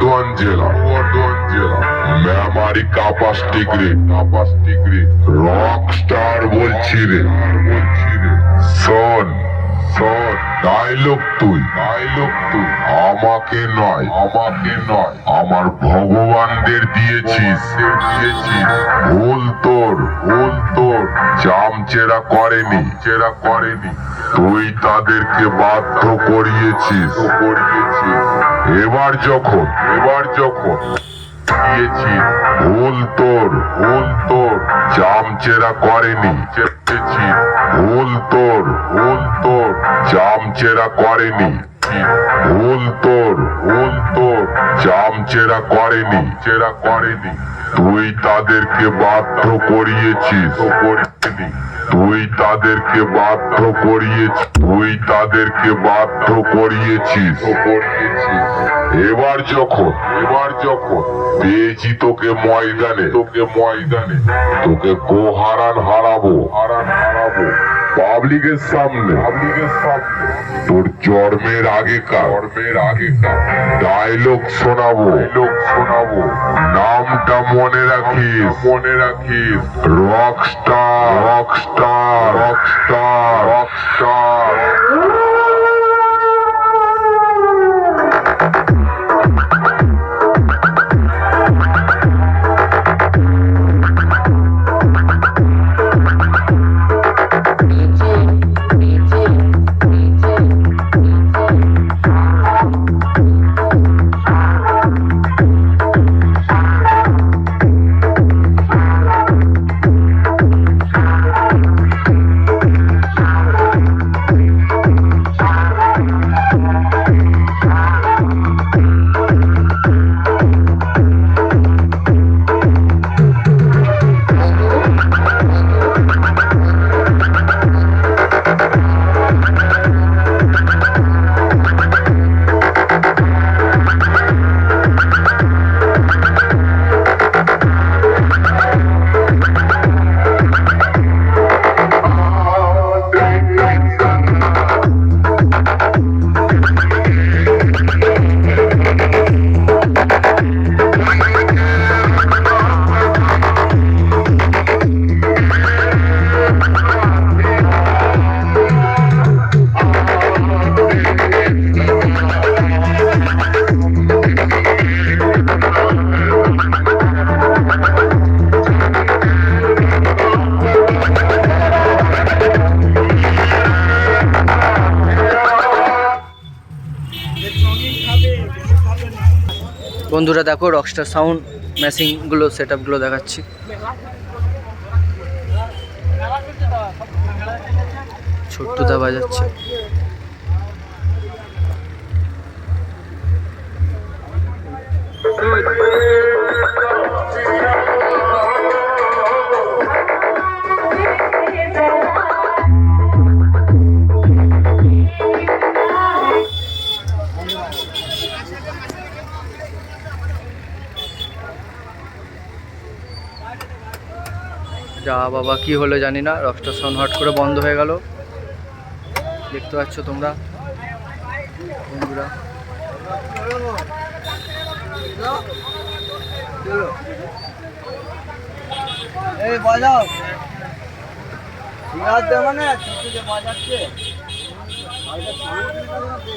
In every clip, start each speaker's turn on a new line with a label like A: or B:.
A: বর্ধমান জেলা বর্ধমান জেলা। মেমারি কাপাস টিগ্রি কাপাস টিগ্রি রক স্টার বলছি রে। বলছি রে। শোন শোন তুই ডায়লগ তুই। আমাকে নয় আমাকে নয়। আমার ভগবানদের দিয়েছিস দিয়েছিস। ভুল তোর ভুল তোর। চামচেরা করেনি চেরা করেনি। তুই তাদেরকে বাধ্য করিয়েছিস করিয়েছিস। এবার যখন এবার যখন দিয়েছি ভুল তোর ভুল তোর চামচেরা করেনি চেপেছি ভুল তোর ভুল তোর চামচেরা করেনি। ভুল তোর ভুল তোর চামচেরা করেনি। চেরা করেনি। তুই তাদেরকে বাধ্য করিয়েছিস। তুই তাদেরকে বাধ্য করিয়েছিস। তুই তাদেরকে বাধ্য করিয়েছিস। এবার যখন এবার যখন পেয়েছি তোকে ময়দানে। তোকে ময়দানে। তোকে গোহারান হারাবো হারান হারাবো। পাবলিকের সামনে। পাবলিকের সামনে। তোর জন্মের আগেকার জন্মের আগেকার। ডায়লগ শোনাবো। ডায়লগ শোনাবো। নামটা মনে রাখিস। মনে রাখিস। Rock star. Rock star.
B: বন্ধুরা দেখো রকস্টার সাউন্ড ম্যাচিংগুলো সেট আপগুলো দেখাচ্ছি। ছোট্টটা বাজাচ্ছে। যা বাবা কি হলো জানি না। রকস্টার সাউন্ড হট করে বন্ধ হয়ে গেল। দেখতে পাচ্ছ তোমরা? বন্ধুরা।
C: এই বাজাও। সিঙ্গার দেবো না ছোট্ট যে বাজাচ্ছে।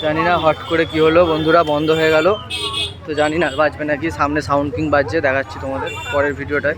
B: জানি না হট করে কি হলো বন্ধুরা বন্ধ হয়ে গেল। তো জানি না বাজবে নাকি সামনে সাউন্ড কিং বাজছে দেখাচ্ছি তোমাদের পরের ভিডিওটায়